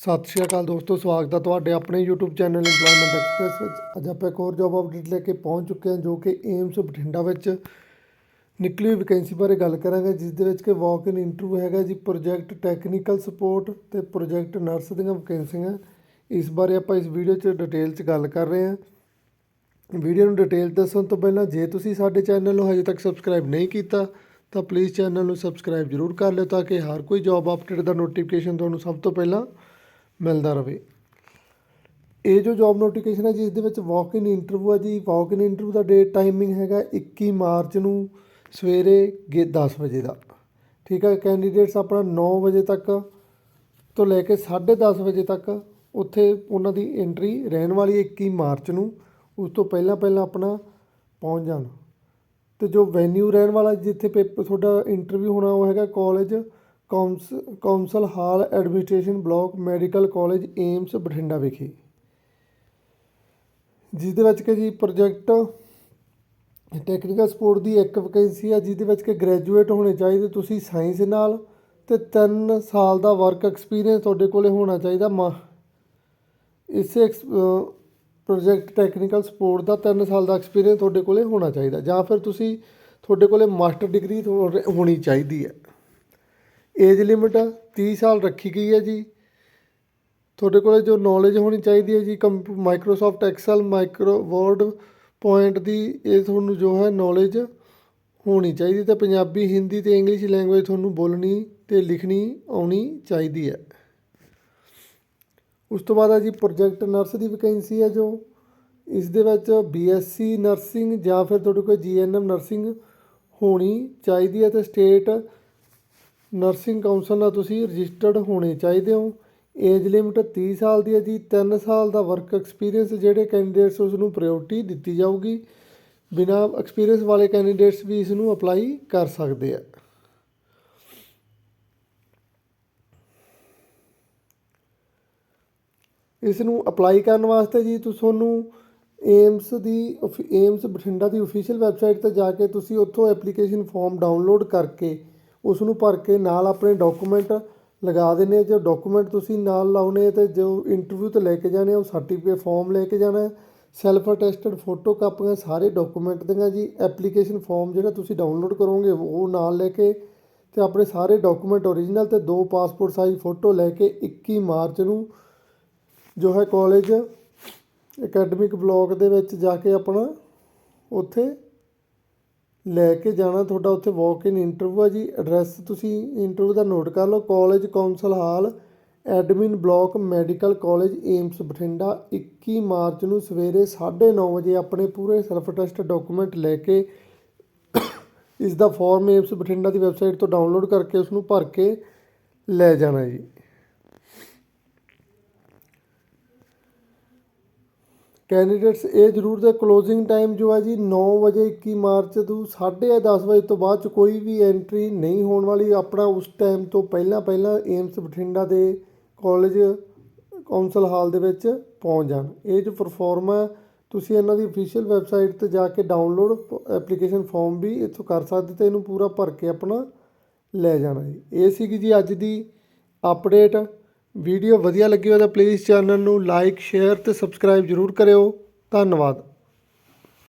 ਸਤਿ ਸ਼੍ਰੀ ਅਕਾਲ ਦੋਸਤੋ, ਸਵਾਗਤ ਹੈ ਤੁਹਾਡੇ ਆਪਣੇ YouTube ਚੈਨਲ ਇੰਪਲੋਇਮੈਂਟ ਐਕਸਪ੍ਰੈਸ ਵਿੱਚ। ਅੱਜ ਆਪਾਂ ਇੱਕ ਹੋਰ ਜੌਬ ਅਪਡੇਟ ਲੈ ਕੇ ਪਹੁੰਚ ਚੁੱਕੇ ਹਾਂ ਜੋ ਕਿ ਏਮਸ ਬਠਿੰਡਾ ਵਿੱਚ ਨਿਕਲੀ ਹੋਈ ਵੈਕੈਂਸੀ ਬਾਰੇ ਗੱਲ ਕਰਾਂਗੇ, ਜਿਸ ਦੇ ਵਿੱਚ ਕਿ ਵਾਕ ਇਨ ਇੰਟਰਵਿਊ ਹੈਗਾ ਜੀ ਪ੍ਰੋਜੈਕਟ ਟੈਕਨੀਕਲ ਸਪੋਰਟ ਤੇ ਪ੍ਰੋਜੈਕਟ ਨਰਸ ਦੀਆਂ ਵੈਕੈਂਸੀਆਂ ਇਸ ਬਾਰੇ ਆਪਾਂ ਇਸ ਵੀਡੀਓ 'ਚ ਡਿਟੇਲ 'ਚ ਗੱਲ ਕਰ ਰਹੇ ਹਾਂ। ਵੀਡੀਓ ਨੂੰ ਡਿਟੇਲ ਦੱਸਣ ਤੋਂ ਪਹਿਲਾਂ, ਜੇ ਤੁਸੀਂ ਸਾਡੇ ਚੈਨਲ ਨੂੰ ਹਜੇ ਤੱਕ ਸਬਸਕ੍ਰਾਈਬ ਨਹੀਂ ਕੀਤਾ, ਤਾਂ ਪਲੀਜ਼ ਚੈਨਲ ਨੂੰ ਸਬਸਕ੍ਰਾਈਬ ਜ਼ਰੂਰ ਕਰ ਲਿਓ ਤਾਂ ਕਿ ਹਰ ਕੋਈ ਜੌਬ ਅਪਡੇਟ ਦਾ ਨੋਟੀਫਿਕੇਸ਼ਨ ਤੁਹਾਨੂੰ ਸਭ ਤੋਂ ਪਹਿਲਾਂ ਮਿਲਦਾ ਰਹੇ ਇਹ ਜੋ ਜੌਬ ਨੋਟੀਫਿਕੇਸ਼ਨ ਹੈ ਜਿਸ ਦੇ ਵਿੱਚ ਵਾਕ ਇਨ ਇੰਟਰਵਿਊ ਹੈ ਜੀ। ਵਾਕ ਇਨ ਇੰਟਰਵਿਊ ਦਾ ਡੇਟ ਟਾਈਮਿੰਗ ਹੈਗਾ 21 ਮਾਰਚ ਨੂੰ ਸਵੇਰੇ ਗੇ 10 ਵਜੇ ਦਾ। ਠੀਕ ਹੈ ਕੈਂਡੀਡੇਟਸ ਆਪਣਾ 9 ਵਜੇ ਤੱਕ ਤੋਂ ਲੈ ਕੇ 10:30 ਵਜੇ ਤੱਕ ਉੱਥੇ ਉਹਨਾਂ ਦੀ ਐਂਟਰੀ ਰਹਿਣ ਵਾਲੀ ਹੈ 21 ਮਾਰਚ ਨੂੰ। ਉਸ ਤੋਂ ਪਹਿਲਾਂ ਪਹਿਲਾਂ ਆਪਣਾ ਪਹੁੰਚ ਜਾਣ। ਤੇ ਜੋ ਵੈਨਿਊ ਰਹਿਣ ਵਾਲਾ, ਜਿੱਥੇ ਪੇਪਰ ਤੁਹਾਡਾ ਇੰਟਰਵਿਊ ਹੋਣਾ, ਉਹ ਹੈਗਾ college ਕੌਂਸ, council hall administration block medical college AIIMS Bathinda ਵਿਖੇ। ਜਿਸ ਦੇ ਵਿੱਚ ਕਿ ਜੀ ਪ੍ਰੋਜੈਕਟ ਟੈਕਨੀਕਲ ਸਪੋਰਟ ਦੀ ਇੱਕ ਵੈਕੈਂਸੀ ਆ ਜਿਹਦੇ ਵਿੱਚ ਕਿ ਗ੍ਰੈਜੂਏਟ ਹੋਣੇ ਚਾਹੀਦੇ ਤੁਸੀਂ ਸਾਇੰਸ ਨਾਲ ਤੇ 3 ਸਾਲ ਦਾ ਵਰਕ ਐਕਸਪੀਰੀਅੰਸ ਤੁਹਾਡੇ ਕੋਲੇ ਹੋਣਾ ਚਾਹੀਦਾ। ਮਾ, ਇਸੇ ਪ੍ਰੋਜੈਕਟ ਟੈਕਨੀਕਲ ਸਪੋਰਟ ਦਾ 3 ਸਾਲ ਦਾ ਐਕਸਪੀਰੀਅੰਸ ਤੁਹਾਡੇ ਕੋਲੇ ਹੋਣਾ ਚਾਹੀਦਾ ਜਾਂ ਫਿਰ ਤੁਸੀਂ ਤੁਹਾਡੇ ਕੋਲੇ ਮਾਸਟਰ ਡਿਗਰੀ ਹੋਣੀ ਚਾਹੀਦੀ ਹੈ। ਏਜ ਲਿਮਿਟ 30 ਸਾਲ ਰੱਖੀ ਗਈ ਹੈ ਜੀ। ਤੁਹਾਡੇ ਕੋਲ ਜੋ ਨੌਲੇਜ ਹੋਣੀ ਚਾਹੀਦੀ ਹੈ ji ਕੰਪ Microsoft Excel micro word point ਦੀ ਇਹ ਤੁਹਾਨੂੰ ਜੋ ਹੈ ਨੌਲੇਜ ਹੋਣੀ ਚਾਹੀਦੀ ਤੇ ਪੰਜਾਬੀ, ਹਿੰਦੀ ਤੇ ਇੰਗਲਿਸ਼ ਲੈਂਗੁਏਜ ਤੁਹਾਨੂੰ ਬੋਲਣੀ ਤੇ ਲਿਖਣੀ ਆਉਣੀ ਚਾਹੀਦੀ ਹੈ। ਉਸ ਤੋਂ ਬਾਅਦ ਹੈ ਜੀ ਪ੍ਰੋਜੈਕਟ ਨਰਸ ਦੀ ਵੈਕੈਂਸੀ ਹੈ ਜੋ। ਇਸ ਦੇ ਵਿੱਚ ਬੀਐਸਸੀ ਨਰਸਿੰਗ ਜਾਂ ਫਿਰ ਤੁਹਾਡੇ ਕੋਲ ਜੀਐਨਐਮ ਨਰਸਿੰਗ ਹੋਣੀ ਚਾਹੀਦੀ ਹੈ ਤੇ ਸਟੇਟ ਨਰਸਿੰਗ ਕਾਉਂਸਲ ਨਾਲ ਤੁਸੀਂ ਰਜਿਸਟਰਡ ਹੋਣੇ ਚਾਹੀਦੇ ਹੋ। ਏਜ ਲਿਮਿਟ 30 ਸਾਲ ਦੀ ਹੈ ਜੀ। 3 ਸਾਲ ਦਾ ਵਰਕ ਐਕਸਪੀਰੀਅੰਸ ਜਿਹੜੇ ਕੈਂਡੀਡੇਟਸ ਉਸ ਨੂੰ ਪ੍ਰਾਇੋਰਟੀ ਦਿੱਤੀ ਜਾਊਗੀ। ਬਿਨਾ ਐਕਸਪੀਰੀਅੰਸ ਵਾਲੇ ਕੈਂਡੀਡੇਟਸ ਵੀ ਇਸ ਨੂੰ ਅਪਲਾਈ ਕਰ ਸਕਦੇ ਆ। ਇਸ ਨੂੰ ਅਪਲਾਈ ਕਰਨ ਵਾਸਤੇ ਜੀ ਤੁਸੀਂ ਤੁਹਾਨੂੰ ਏਮਸ ਦੀ ਏਮਸ ਬਠਿੰਡਾ ਦੀ ਅਫੀਸ਼ੀਅਲ ਵੈਬਸਾਈਟ ਤੇ ਜਾ ਕੇ ਤੁਸੀਂ ਉੱਥੋਂ ਐਪਲੀਕੇਸ਼ਨ ਫਾਰਮ ਡਾਊਨਲੋਡ ਕਰਕੇ ਉਸ ਨੂੰ ਭਰ ਕੇ ਨਾਲ ਆਪਣੇ ਡਾਕੂਮੈਂਟ ਲਗਾ ਦੇਣੇ ਜੋ ਡਾਕੂਮੈਂਟ ਤੁਸੀਂ ਨਾਲ ਲਾਉਣੇ ਤੇ ਜੋ ਇੰਟਰਵਿਊ ਤੇ ਲੈ ਕੇ ਜਾਣੇ ਉਹ ਸਰਟੀਫਿਕੇਟ ਫਾਰਮ ਲੈ ਕੇ ਜਾਣਾ ਸੈਲਫ ਅਟੈਸਟਡ ਫੋਟੋ ਕਾਪੀਆਂ ਸਾਰੇ ਡਾਕੂਮੈਂਟ ਦੀਆਂ ਜੀ ਐਪਲੀਕੇਸ਼ਨ ਫਾਰਮ ਜਿਹੜਾ ਤੁਸੀਂ ਡਾਊਨਲੋਡ ਕਰੋਗੇ, ਉਹ ਨਾਲ ਲੈ ਕੇ ਤੇ ਆਪਣੇ ਸਾਰੇ ਡਾਕੂਮੈਂਟ ਓਰੀਜਨਲ ਤੇ ਦੋ ਪਾਸਪੋਰਟ ਸਾਈਜ਼ ਫੋਟੋ ਲੈ ਕੇ 21 ਮਾਰਚ ਨੂੰ ਜੋ ਹੈ ਕਾਲਜ ਅਕੈਡਮਿਕ ਬਲਾਕ ਦੇ ਵਿੱਚ ਜਾ ਕੇ ਆਪਣਾ ਉੱਥੇ ਲੈ ਕੇ ਜਾਣਾ, ਤੁਹਾਡਾ ਉੱਥੇ ਵਾਕ ਇਨ ਇੰਟਰਵਿਊ ਆ ਜੀ। ਐਡਰੈਸ ਤੁਸੀਂ ਇੰਟਰਵਿਊ ਦਾ ਨੋਟ ਕਰ ਲਓ। College council hall admin block medical college AIIMS Bathinda. 21 March ਨੂੰ ਸਵੇਰੇ 9:30 ਵਜੇ ਆਪਣੇ ਪੂਰੇ ਸੈਲਫ ਟੈਸਟ ਡਾਕੂਮੈਂਟ ਲੈ ਕੇ ਇਸ ਦਾ ਫਾਰਮ ਏਮਸ ਬਠਿੰਡਾ ਦੀ ਵੈਬਸਾਈਟ ਤੋਂ ਡਾਊਨਲੋਡ ਕਰਕੇ ਉਸ ਨੂੰ ਭਰ ਕੇ ਲੈ ਜਾਣਾ ਜੀ। ਕੈਂਡੀਡੇਟਸ ਇਹ ਜ਼ਰੂਰ ਦੇ ਕਲੋਜ਼ਿੰਗ ਟਾਈਮ ਜੋ ਹੈ ਜੀ 9 ਵਜੇ 21 ਮਾਰਚ ਤੋਂ 10:30 ਵਜੇ ਤੋਂ ਬਾਅਦ ਚ ਕੋਈ ਵੀ ਐਂਟਰੀ ਨਹੀਂ ਹੋਣ ਵਾਲੀ। ਆਪਣਾ ਉਸ ਟਾਈਮ ਤੋਂ ਪਹਿਲਾਂ ਪਹਿਲਾਂ ਏਮਸ ਬਠਿੰਡਾ ਦੇ ਕਾਲਜ ਕੌਂਸਲ ਹਾਲ ਦੇ ਵਿੱਚ ਪਹੁੰਚ ਜਾਣ। ਇਹ ਜੋ ਪਰਫਾਰਮਾ ਤੁਸੀਂ ਇਹਨਾਂ ਦੀ ਅਫੀਸ਼ੀਅਲ ਵੈਬਸਾਈਟ ਤੇ ਜਾ ਕੇ ਡਾਊਨਲੋਡ ਐਪਲੀਕੇਸ਼ਨ ਫਾਰਮ ਵੀ ਇੱਥੋਂ ਕਰ ਸਕਦੇ ਤੇ ਇਹਨੂੰ ਪੂਰਾ ਭਰ ਕੇ ਆਪਣਾ ਲੈ ਜਾਣਾ ਜੀ। ਇਹ ਸੀਗੀ ਜੀ ਅੱਜ ਦੀ ਅਪਡੇਟ ਵੀਡੀਓ ਵਧੀਆ ਲੱਗੀ ਹੋਵੇ ਤਾਂ ਪਲੀਜ਼ ਚੈਨਲ ਨੂੰ ਲਾਈਕ ਸ਼ੇਅਰ ਤੇ ਸਬਸਕ੍ਰਾਈਬ ਜ਼ਰੂਰ ਕਰਿਓ। ਧੰਨਵਾਦ।